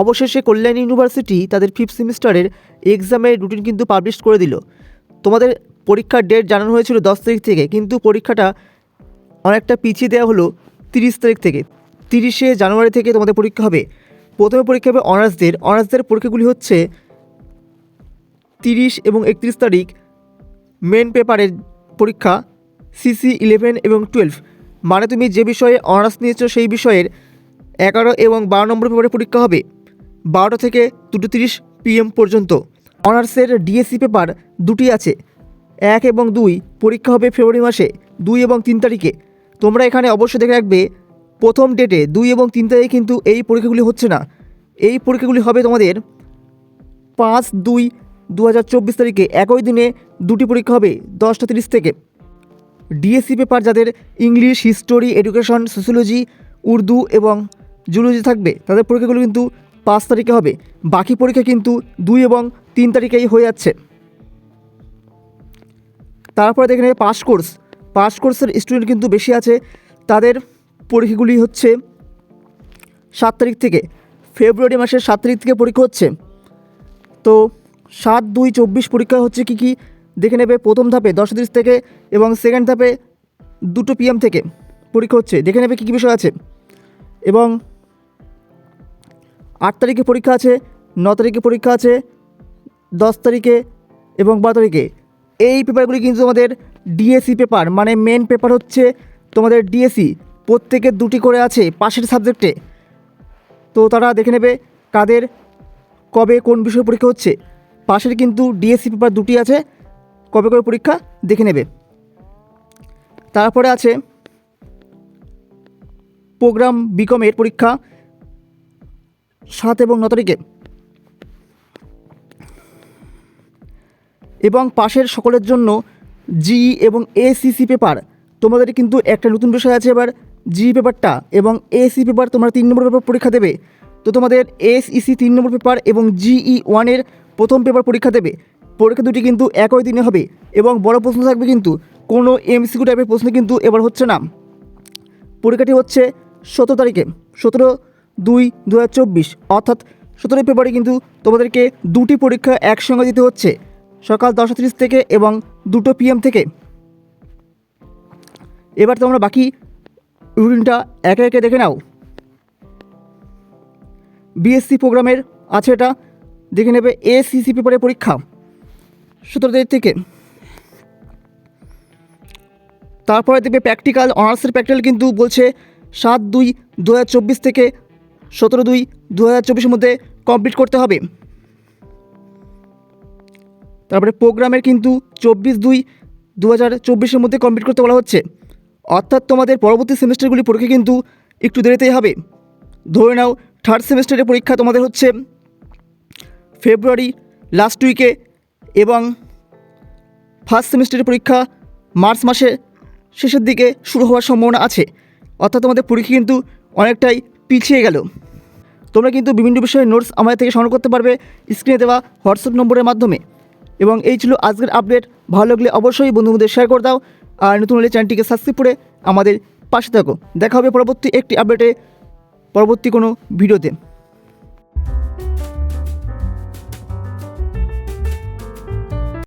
অবশেষে কল্যাণ ইউনিভার্সিটি তাদের ফিফথ সেমিস্টারের এক্সামের রুটিন কিন্তু পাবলিশ করে দিল। তোমাদের পরীক্ষার ডেট জানানো হয়েছিল দশ তারিখ থেকে, কিন্তু পরীক্ষাটা অনেকটা পিছিয়ে দেওয়া হলো তিরিশ তারিখ থেকে। তিরিশে জানুয়ারি থেকে তোমাদের পরীক্ষা হবে। প্রথমে পরীক্ষা হবে অনার্সদের অনার্সদের পরীক্ষাগুলি হচ্ছে তিরিশ এবং একত্রিশ তারিখ। মেন পেপারের পরীক্ষা সিসি ইলেভেন এবং টুয়েলভ মানে তুমি যে বিষয়ে অনার্স নিয়েছো সেই বিষয়ের এগারো এবং বারো নম্বর পেপারে পরীক্ষা হবে। বারোটা থেকে দুটো তিরিশ পিএম পর্যন্ত। অনার্সের ডিএসসি পেপার দুটি আছে। এক এবং দুই পরীক্ষা হবে ফেব্রুয়ারি মাসে, দুই এবং তিন তারিখে। তোমরা এখানে অবশ্যই দেখে রাখবে, প্রথম ডেটে দুই এবং তিন তারিখে কিন্তু এই পরীক্ষাগুলি হচ্ছে না। এই পরীক্ষাগুলি হবে তোমাদের পাঁচ দুই দু হাজার চব্বিশ তারিখে, একই দিনে দুটি পরীক্ষা হবে, দশটা তিরিশ থেকে। ডিএসসি পেপার যাদের English history education sociology Urdu এবং জুলজি থাকবে, তাদের পরীক্ষাগুলো কিন্তু পাঁচ তারিখে হবে। বাকি পরীক্ষা কিন্তু দুই এবং তিন তারিখেই হয়ে যাচ্ছে। তারপরে দেখে নেবে পাস কোর্স। পাস কোর্সের স্টুডেন্ট কিন্তু বেশি আছে। তাদের পরীক্ষাগুলি হচ্ছে সাত তারিখ থেকে। ফেব্রুয়ারি মাসের সাত তারিখ থেকে পরীক্ষা হচ্ছে। তো সাত দুই চব্বিশ পরীক্ষা হচ্ছে কি কি? দেখে নেবে প্রথম ধাপে দশ তিরিশ থেকে এবং সেকেন্ড ধাপে দুটো পিএম থেকে পরীক্ষা হচ্ছে। দেখে নেবে কী কী বিষয় আছে। এবং আট তারিখে পরীক্ষা আছে, ন তারিখে পরীক্ষা আছে, দশ তারিখে এবং বারো তারিখে। এই পেপারগুলি কিন্তু তোমাদের ডিএসসি পেপার মানে মেন পেপার হচ্ছে তোমাদের ডিএসসি প্রত্যেকের দুটি করে আছে পাশের সাবজেক্টে তো তারা দেখে নেবে কাদের কবে কোন বিষয়ে পরীক্ষা হচ্ছে। পাশের কিন্তু ডিএসসি পেপার দুটি আছে, কবে করে পরীক্ষা দেখে নেবে। তারপরে আছে প্রোগ্রাম বিকমের পরীক্ষা। সাত এবং ন তারিখে। এবং পাশের সকলের জন্য জিই এবং এসিসি পেপার তোমাদের কিন্তু একটা নতুন বিষয় আছে এবার জি পেপারটা এবং এসি পেপার তোমরা তিন নম্বর পেপার পরীক্ষা দেবে। তো তোমাদের এসইসি তিন নম্বর পেপার এবং জিই ওয়ানের প্রথম পেপার পরীক্ষা দেবে। পরীক্ষা দুটি কিন্তু একই দিনে হবে এবং বড় প্রশ্ন থাকবে কিন্তু, কোনো এমসিকিউ টাইপের প্রশ্ন কিন্তু এবার হচ্ছে না। পরীক্ষাটি হচ্ছে সতেরো তারিখে। সতেরো দুই দু অর্থাৎ সতেরোই ফেব্রুয়ারি কিন্তু তোমাদেরকে দুটি পরীক্ষা একসঙ্গে দিতে হচ্ছে। সকাল দশটা তিরিশ থেকে এবং দুটো পিএম থেকে। এবার তোমরা বাকি রুটিনটা একে একে দেখে নাও। বিএসসি প্রোগ্রামের আছে এটা। দেখে নেবে এসিসি পেপারের পরীক্ষা। সতেরো তারিখ থেকে। তারপরে দেখবে প্র্যাকটিক্যাল অনার্সের প্র্যাকটিক্যাল কিন্তু বলছে সাত দুই দু থেকে সতেরো দুই দু হাজার চব্বিশের মধ্যে কমপ্লিট করতে হবে। তারপরে প্রোগ্রামের কিন্তু চব্বিশ দুই দু হাজার চব্বিশের মধ্যে কমপ্লিট করতে বলা হচ্ছে। অর্থাৎ তোমাদের পরবর্তী সেমিস্টারগুলি পরীক্ষা কিন্তু একটু দেরিতেই হবে। ধরে নাও থার্ড সেমিস্টারের পরীক্ষা তোমাদের হচ্ছে ফেব্রুয়ারি লাস্ট উইকে এবং ফার্স্ট সেমিস্টারের পরীক্ষা মার্চ মাসে শেষের দিকে শুরু হওয়ার সম্ভাবনা আছে। অর্থাৎ তোমাদের পরীক্ষা কিন্তু অনেকটাই পিছিয়ে গেল। তোমরা কিন্তু বিভিন্ন বিষয়ে নোটস আমাদের থেকে সংগ্রহ করতে পারবে স্ক্রিনে দেওয়া হোয়াটসঅ্যাপ নম্বরের মাধ্যমে। এবং এই ছিল আজকের আপডেট ভালো লাগলে অবশ্যই বন্ধুদের শেয়ার করে দাও। আর নতুন হলে চ্যানেলটিকে সাবস্ক্রাইব করে আমাদের পাশে থাকো। দেখা হবে পরবর্তী একটি আপডেটে পরবর্তী কোনো ভিডিওতে